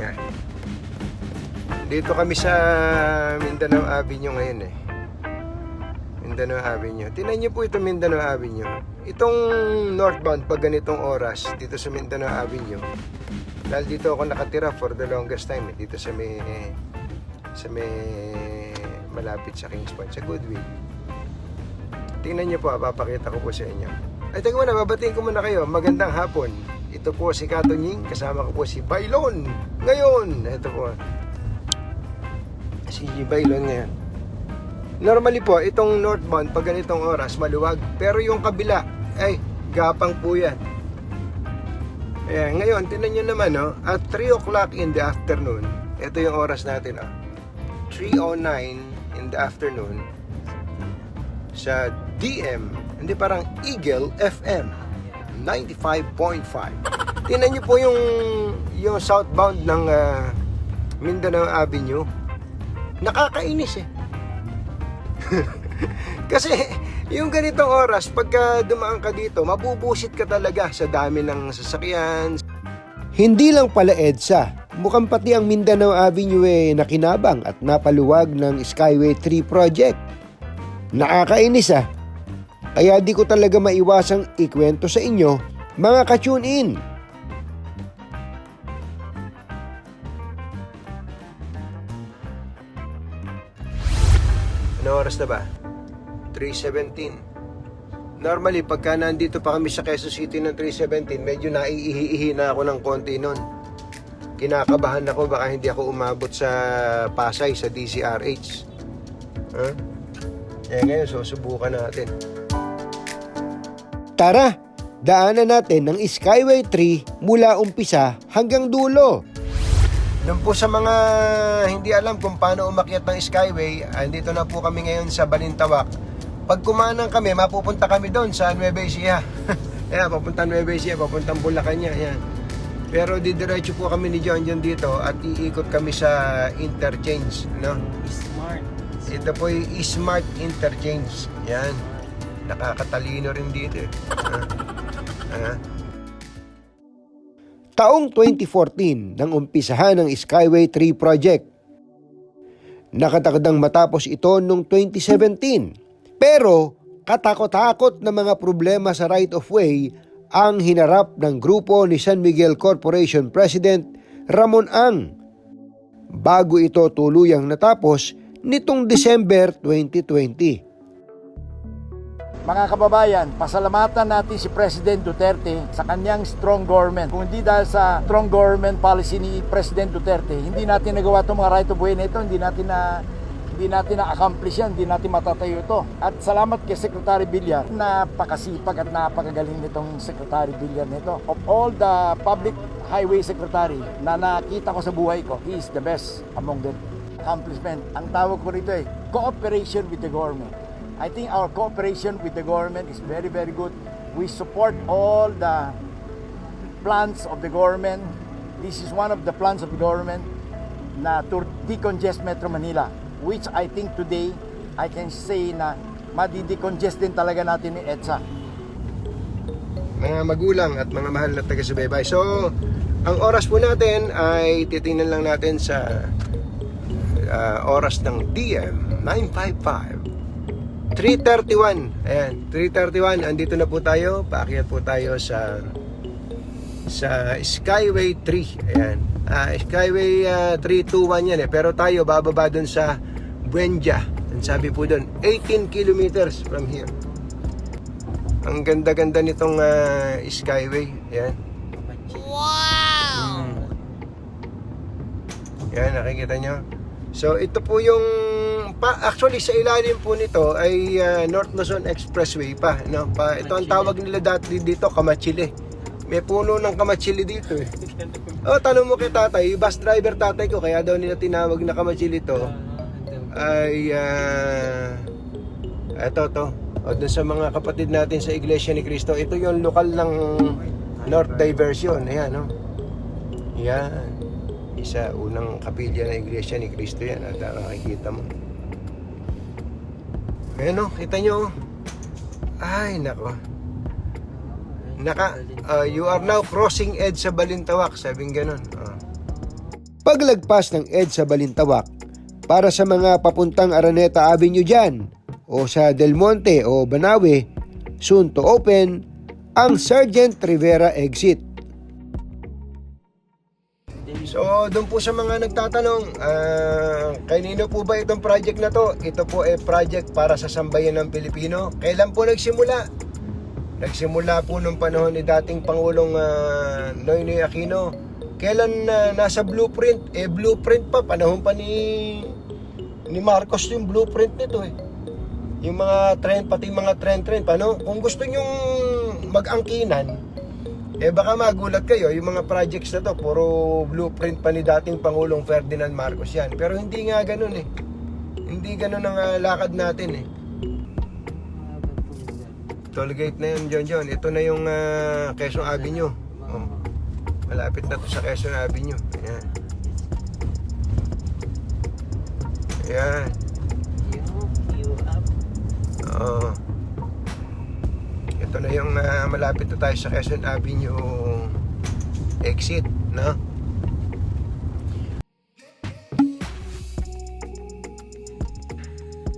Yan. Dito kami sa Mindanao Avenue ngayon eh. Mindanao Avenue. Tingnan niyo po ito Mindanao Avenue. Itong northbound pag ganitong oras dito sa Mindanao Avenue. Dahil dito ako nakatira for the longest time eh. Dito sa may sa may malapit sa Kings Point, sa Goodwill. Tingnan niyo po, ah, papakita ko po sa inyo. Ay, teka muna, babatiin ko muna kayo. Magandang hapon. Ito po si Kato Nying, kasama ko po si Bailon. Ngayon, ito po. Si Bailon ngayon. Normally po, itong northbound, pag ganitong oras, maluwag. Pero yung kabila, ay, gapang po yan. Ayan, ngayon, tinan nyo naman, no? At 3 o'clock in the afternoon, ito yung oras natin, oh. 3.09 in the afternoon, sa DM, hindi parang Eagle FM 95.5. Tingnan niyo po yung yung southbound ng ah, Mindanao Avenue. Nakakainis eh. Kasi yung ganitong oras, pagka dumaan ka dito, mabubusit ka talaga sa dami ng sasakyan. Hindi lang pala EDSA, mukhang pati ang Mindanao Avenue eh nakinabang at napaluwag ng Skyway 3 project. Nakakainis ah. Kaya di ko talaga maiwasang ikwento sa inyo, mga ka-tune in. Ano oras na ba? 3.17. Normally, pagka nandito pa kami sa Quezon City ng 3.17, medyo naiihi na ako ng konti nun. Kinakabahan ako, baka hindi ako umabot sa Pasay, sa DCRH. Huh? Eh ngayon, susubukan natin. Tara, daanan natin ng Skyway 3 mula umpisa hanggang dulo. Doon po sa mga hindi alam kung paano umakyat ng Skyway, andito na po kami ngayon sa Balintawak. Pag kumanang kami, mapupunta kami doon sa Nueva Ecija. Ayan, papunta Nueva Ecija, papuntang Bulacan niya. Ayan. Pero didiretso po kami ni John John dito at iikot kami sa interchange. No? Smart. Ito po yung Smart Interchange. Yan. Nakakatalino rin dito eh. Ah. Ah. Taong 2014 nang umpisahan ang Skyway 3 project. Nakatakdang matapos ito noong 2017. Pero katakot-takot na mga problema sa right of way ang hinarap ng grupo ni San Miguel Corporation President Ramon Ang bago ito tuluyang natapos nitong December 2020. Mga kababayan, pasalamatan natin si President Duterte sa kanyang strong government. Kung hindi dahil sa strong government policy ni President Duterte, hindi natin nagawa itong mga right of way na ito, hindi natin na hindi natin na-accomplish yan, hindi natin matatayo ito. At salamat kay Secretary Villar, napakasipag at napakagaling nitong Secretary Villar nito. Of all the public highway secretary na nakita ko sa buhay ko, he is the best among them. Accomplishment. Ang tawag ko rito ay cooperation with the government. I think our cooperation with the government is very, very good. We support all the plans of the government. This is one of the plans of the government na to decongest Metro Manila, which I think today I can say na madi-decongest din talaga natin ni EDSA. mga magulang at mga mahal na taga-subaybay. So, ang oras po natin ay titingnan lang natin sa ah, oras ng DM 955. 3.31. Ayan, 3.31. Andito na po tayo. Paakyat po tayo sa sa Skyway 3. Ayan. Ah, Skyway ah, 321 yan eh. Pero tayo bababa dun sa Buendia. Ang sabi po dun, 18 kilometers from here. Ang ganda-ganda nitong ah, Skyway. Yan. Wow! Yan, nakikita nyo. So, ito po yung... Pa, actually, sa ilalim po nito ay ah, North Luzon Expressway pa. No? pa. Ito ang tawag nila dati dito, Kamachile. May puno ng Kamachile dito eh. Oh, tanong mo kay tatay, bus driver tatay ko, kaya daw nila tinawag na Kamachile to. Ay, ah... eto to. O dun sa mga kapatid natin sa Iglesia ni Cristo, ito yung lokal ng North Diversion. Ayan, no? Yan. Isa, unang kapilya ng Iglesia ni Cristo yan. At ah, nakikita mo. Ayan, no? Kita nyo. Ay, nako. Naka, ah, you are now crossing edge sa Balintawak. Sabing ganun. Oh. paglagpas ng EDSA Balintawak para sa mga papuntang Araneta Avenue dyan o sa Del Monte o Banawe, soon to open ang Sergeant Rivera exit. So, doon po sa mga nagtatanong, ah, kanino po ba itong project na to? Ito po ay project para sa sambayan ng Pilipino. Kailan po nagsimula? Nagsimula po nung panahon ni dating Pangulong ah, Noynoy Aquino. Kailan na nasa blueprint? Eh, blueprint pa. Panahon pa ni, ni Marcos yung blueprint nito eh. Yung mga trend, pati mga trend-trend. Paano? Kung gusto nyong mag-angkinan, eh baka magulat kayo, yung mga projects na to, puro blueprint pa ni dating Pangulong Ferdinand Marcos yan. Pero hindi nga ganun eh. Hindi ganun ang ah, lakad natin eh. Tollgate na yun, John John. Ito na yung ah, Quezon Avenue. Oh. Malapit na to sa Quezon Avenue. Ayan. Ayan. Oo. Ito na yung ah, malapit na tayo sa Quezon Avenue exit, no?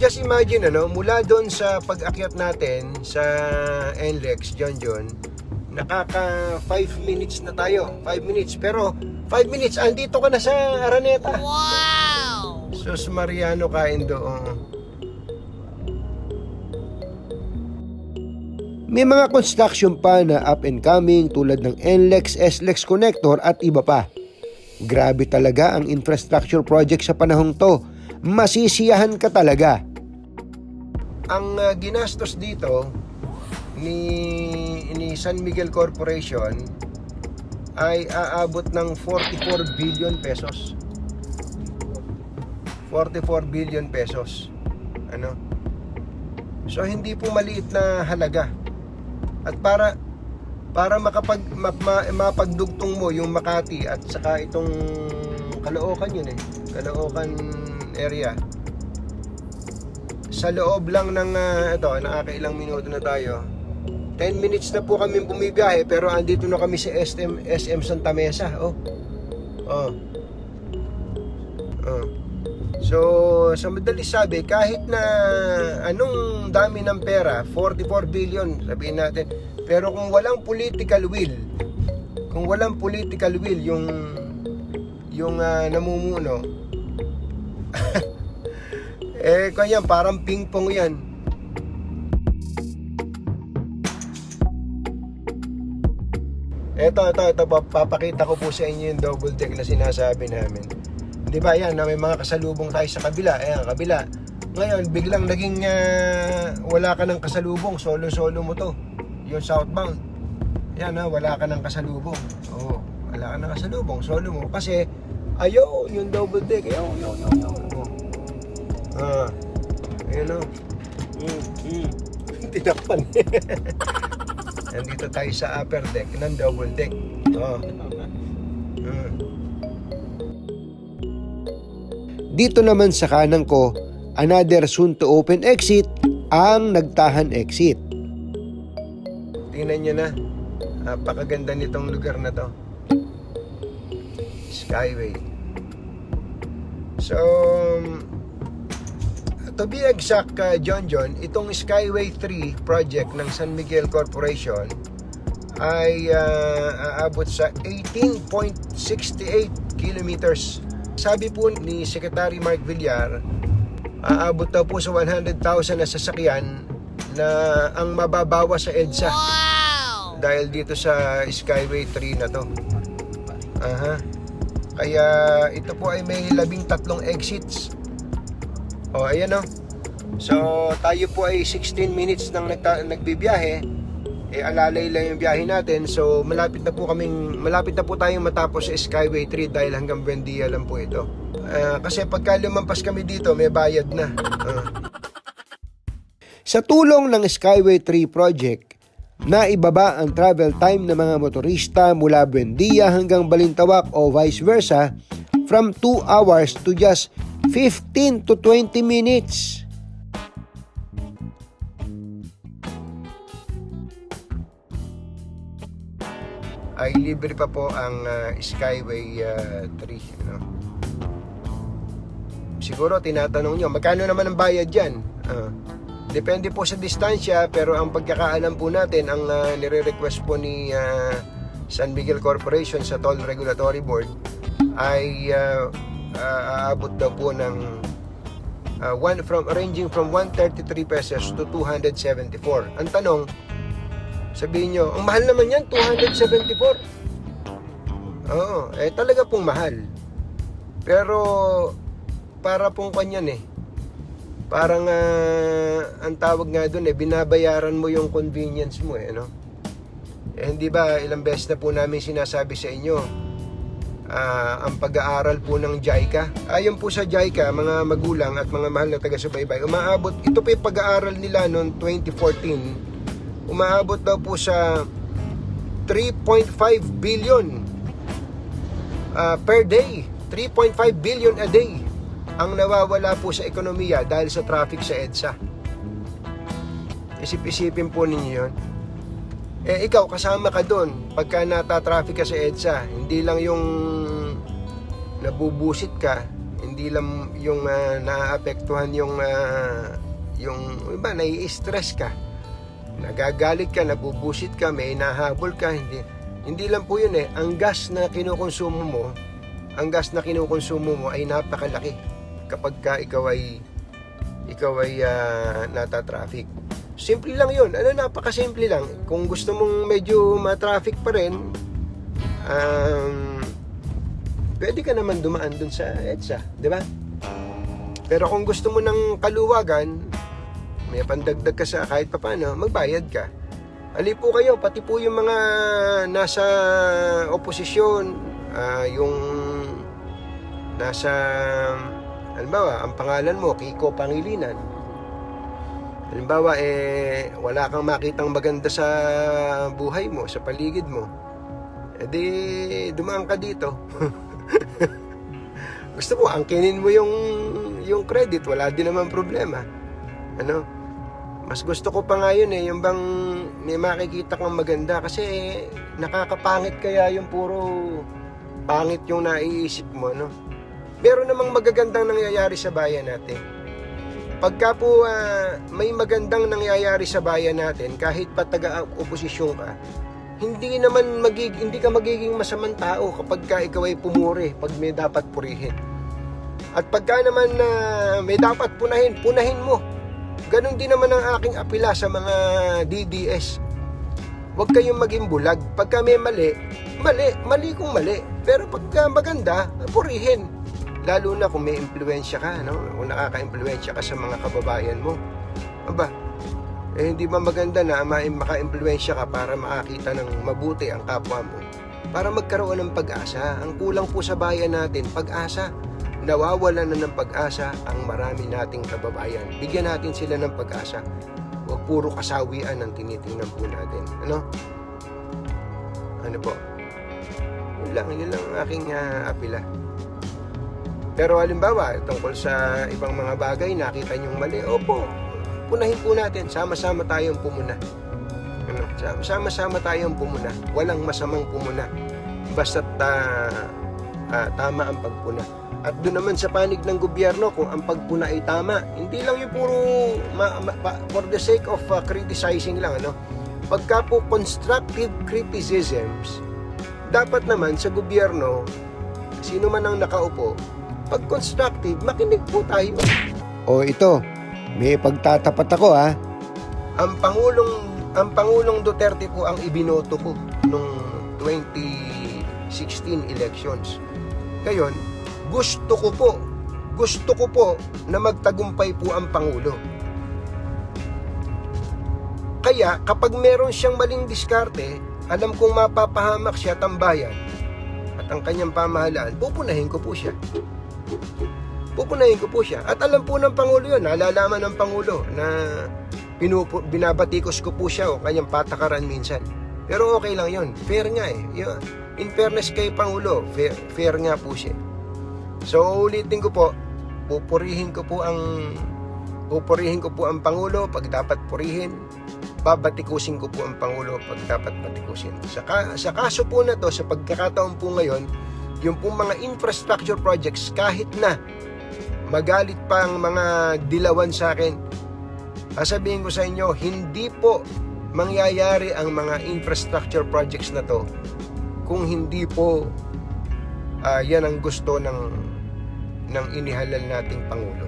Just imagine ano, mula doon sa pag-akyat natin sa NLEX, John John, nakaka 5 minutes na tayo. 5 minutes. Pero 5 minutes, andito ka na sa Araneta. Wow! Sus Mariano kain doon. May mga construction pa na up and coming tulad ng NLEX, SLEX connector at iba pa. Grabe talaga ang infrastructure project sa panahong to. Masisiyahan ka talaga. Ang uh, ginastos dito ni, ni San Miguel Corporation ay aabot ng 44 billion pesos. 44 billion pesos. Ano? So hindi po maliit na halaga. At para para makapag ma, ma, mapagdugtong mo yung Makati at saka itong Caloocan yun eh. Caloocan area. Sa loob lang ng uh, ito, nakakailang minuto na tayo. 10 minutes na po kami bumibiyahe pero andito na kami sa SM SM Santa Mesa. Oh. Oh. Oh. So, sa madalis sabi, kahit na anong dami ng pera, 44 billion, sabihin natin, pero kung walang political will, kung walang political will yung yung ah, namumuno, eh kanya parang ping-pong yan. Ito, ito, ito, papakita ko po sa inyo yung double deck na sinasabi namin. Di ba yan, na may mga kasalubong tayo sa kabila. Ayan, kabila. Ngayon, biglang naging ah, wala ka ng kasalubong. Solo-solo mo to. Yung southbound. Yan ha, wala ka ng kasalubong. Oo, wala ka ng kasalubong. Solo mo. Kasi, ayaw, yung double deck. Ayaw, ayaw, ayaw. Oh. Ah, ayan o. Mm, mm. Tinakpan. Nandito tayo sa upper deck ng double deck. Oh. Mm. Dito naman sa kanan ko, another soon to open exit, ang nagtahan exit. Tingnan nyo na, napakaganda nitong lugar na to. Skyway. So, to be exact, uh, John John, itong Skyway 3 project ng San Miguel Corporation ay uh, aabot sa 18.68 kilometers sabi po ni Secretary Mark Villar, aabot daw po sa 100,000 na sasakyan na ang mababawa sa EDSA. Wow! Dahil dito sa Skyway 3 na to. Aha. Kaya ito po ay may labing tatlong exits. O, ayan o. So, tayo po ay 16 minutes nang nagbibiyahe eh alalay lang yung biyahe natin so malapit na po kaming malapit na po tayong matapos sa Skyway 3 dahil hanggang Buendia lang po ito Ah, kasi pagka lumampas kami dito may bayad na Ah. sa tulong ng Skyway 3 project na ibaba ang travel time ng mga motorista mula Buendia hanggang Balintawak o vice versa from 2 hours to just 15 to 20 minutes. Ay libre pa po ang ah, Skyway ah, 3 no? siguro tinatanong nyo, magkano naman ang bayad dyan? Ah, depende po sa distansya, pero ang pagkakaalam po natin, ang ah, nire-request po ni ah, San Miguel Corporation sa Toll Regulatory Board ay ah, aabot daw po ng ah, one from ranging from 133 pesos to 274. Ang tanong, sabihin nyo, ang mahal naman yan, 274. Oo, eh talaga pong mahal. Pero para pong kanyan eh. Parang ah, ang tawag nga doon eh, binabayaran mo yung convenience mo eh, no? Eh, hindi ba ilang beses na po namin sinasabi sa inyo ah, ang pag-aaral po ng JICA. Ayon po sa JICA, mga magulang at mga mahal na taga-subaybay, umaabot, ito po yung pag-aaral nila noong 2014, umaabot daw po sa 3.5 billion ah, per day. 3.5 billion a day ang nawawala po sa ekonomiya dahil sa traffic sa EDSA. Isip-isipin po ninyo yun. Eh, ikaw, kasama ka doon. Pagka nata-traffic ka sa EDSA, hindi lang yung nabubusit ka, hindi lang yung ah, naaapektuhan yung ah, yung iba, nai-stress ka. Nagagalit ka, nabubusit ka, may nahabol ka, hindi hindi lang po yun eh, ang gas na kinukonsumo mo, ang gas na kinukonsumo mo ay napakalaki kapag ka ikaw ay ikaw ay ah, nata-traffic. Simple lang yun. Ano, napakasimple lang. Kung gusto mong medyo ma-traffic pa rin, um, pwede ka naman dumaan dun sa EDSA, di ba? Pero kung gusto mo ng kaluwagan, may pandagdag ka sa kahit papano, magbayad ka. Ali po kayo, pati po yung mga nasa oposisyon, ah, yung nasa, halimbawa, ang pangalan mo, Kiko Pangilinan. Halimbawa, eh, wala kang makitang maganda sa buhay mo, sa paligid mo. Eh di, dumaan ka dito. Gusto ko, angkinin mo yung, yung credit, wala din naman problema. Ano? Mas gusto ko pa nga yun eh, yung bang may makikita kang maganda kasi nakakapangit kaya yung puro pangit yung naiisip mo, no? Meron namang magagandang nangyayari sa bayan natin. Pagka po ah, may magandang nangyayari sa bayan natin, kahit pa taga-oposisyon ka, hindi naman magig hindi ka magiging masamang tao kapag ka ikaw ay pumuri pag may dapat purihin. At pagka naman na may dapat punahin, punahin mo. Ganon din naman ang aking apila sa mga DDS. Huwag kayong maging bulag. Pagka may mali, mali, mali kung mali. Pero pagka maganda, purihin. Lalo na kung may impluensya ka, no? kung nakaka-impluensya ka sa mga kababayan mo. Aba, eh hindi ba maganda na ma- maka-impluensya ka para makakita ng mabuti ang kapwa mo? Para magkaroon ng pag-asa. Ang kulang po sa bayan natin, pag-asa. Nawawala na ng pag-asa ang marami nating kababayan. Bigyan natin sila ng pag-asa. Huwag puro kasawian ang tinitingnan po natin. Ano? Ano po? Yun lang, yun lang ang aking ah, apila. Pero halimbawa, tungkol sa ibang mga bagay, nakita niyong mali, opo, punahin po natin, sama-sama tayong pumuna. Ano? Sama- Sama-sama tayong pumuna. Walang masamang pumuna. Basta't ah, ah, tama ang pagpuna. At doon naman sa panig ng gobyerno, kung ang pagpuna ay tama, hindi lang yung puro ma- ma- pa- for the sake of ah, criticizing lang, ano? Pagka po constructive criticisms, dapat naman sa gobyerno, sino man ang nakaupo, pag constructive, makinig po tayo. O ito, may pagtatapat ako ha. Ang Pangulong ang Pangulong Duterte po ang ibinoto ko nung 2016 elections. Ngayon, gusto ko po, gusto ko po na magtagumpay po ang Pangulo. Kaya kapag meron siyang maling diskarte, alam kong mapapahamak siya tambayan at ang kanyang pamahalaan, pupunahin ko po siya pupunahin ko po siya. At alam po ng Pangulo yun, nalalaman ng Pangulo na pinupu, binabatikos ko po siya o kanyang patakaran minsan. Pero okay lang yun. Fair nga eh. In fairness kay Pangulo, fair, fair nga po siya. So ulitin ko po, pupurihin ko po ang pupurihin ko po ang Pangulo pag dapat purihin. Babatikusin ko po ang Pangulo pag dapat batikusin. Sa, ka, sa kaso po na to, sa pagkakataon po ngayon, yung pong mga infrastructure projects kahit na magalit pa ang mga dilawan sa akin, sasabihin ko sa inyo, hindi po mangyayari ang mga infrastructure projects na to kung hindi po ah, yan ang gusto ng ng inihalal nating Pangulo.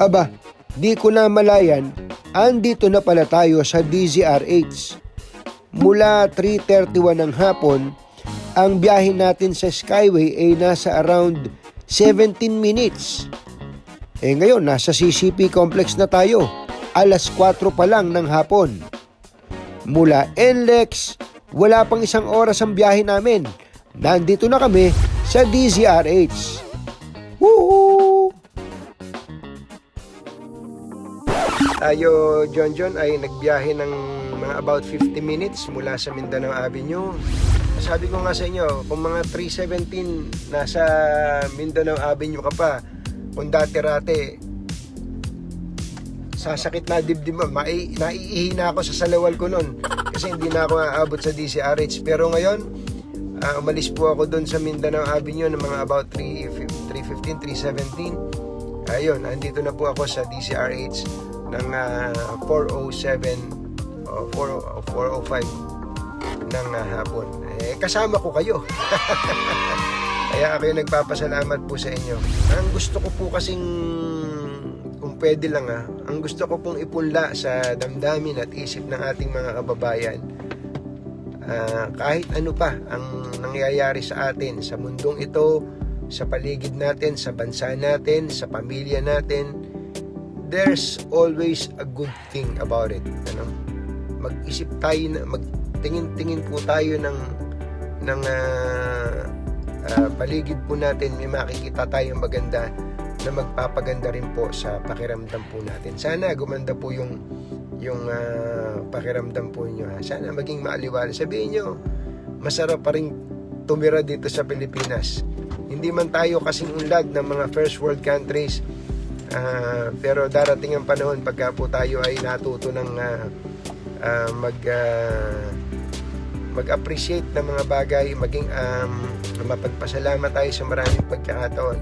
Aba, di ko na malayan, andito na pala tayo sa DZRH. Mula 3.31 ng hapon, ang biyahe natin sa Skyway ay nasa around 17 minutes. Eh ngayon, nasa CCP complex na tayo. Alas 4 pa lang ng hapon. Mula NLEX, wala pang isang oras ang biyahe namin. Nandito na kami sa DZRH. Woohoo! Tayo, John John, ay nagbiyahe ng mga about 50 minutes mula sa Mindanao Avenue. Sabi ko nga sa inyo, kung mga 317 nasa Mindanao Avenue ka pa, kung dati-rate, sasakit na dibdib mo. Mai, ako sa salawal ko noon kasi hindi na ako aabot sa DCRH. Pero ngayon, ah, umalis po ako doon sa Mindanao Avenue ng mga about 3, 315, 317. Ayun, andito na po ako sa DCRH ng ah, 407 o 4, 405 ng ah, hapon. Eh, kasama ko kayo. Kaya ako yung nagpapasalamat po sa inyo. Ang gusto ko po kasing, kung pwede lang ah, ang gusto ko pong ipunla sa damdamin at isip ng ating mga kababayan, ah, kahit ano pa ang nangyayari sa atin, sa mundong ito, sa paligid natin, sa bansa natin, sa pamilya natin, there's always a good thing about it. Ano? Mag-isip tayo na, magtingin-tingin po tayo ng ng ah, ah, paligid po natin, may makikita tayong maganda na magpapaganda rin po sa pakiramdam po natin. Sana gumanda po yung yung ah, pakiramdam po niyo. Ha? Sana maging maaliwala. Sabihin niyo, masarap pa rin tumira dito sa Pilipinas. Hindi man tayo kasing unlad ng mga first world countries, ah, pero darating ang panahon pagka po tayo ay natuto ng ah, ah, mag ah, mag-appreciate ng mga bagay, maging um, mapagpasalamat tayo sa maraming pagkakataon.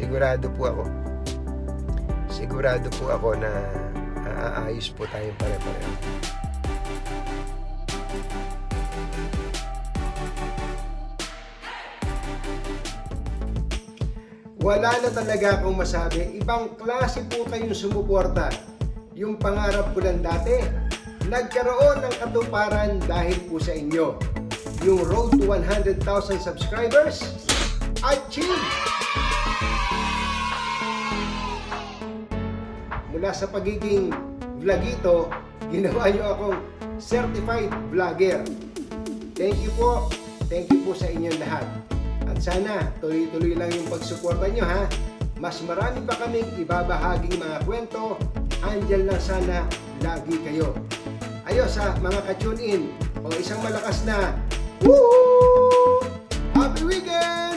Sigurado po ako. Sigurado po ako na aayos po tayong pare-pareho. Wala na talaga akong masabi. Ibang klase po kayong sumuporta. Yung pangarap ko lang dati, nagkaroon ng katuparan dahil po sa inyo. Yung road to 100,000 subscribers, achieve! Mula sa pagiging vlogito, ginawa nyo akong certified vlogger. Thank you po. Thank you po sa inyong lahat. At sana tuloy-tuloy lang yung pagsuporta nyo ha. Mas marami pa kaming ibabahaging mga kwento. Andyan lang sana lagi kayo. Ayos ha, mga ka-tune in. O isang malakas na Woohoo! Happy weekend!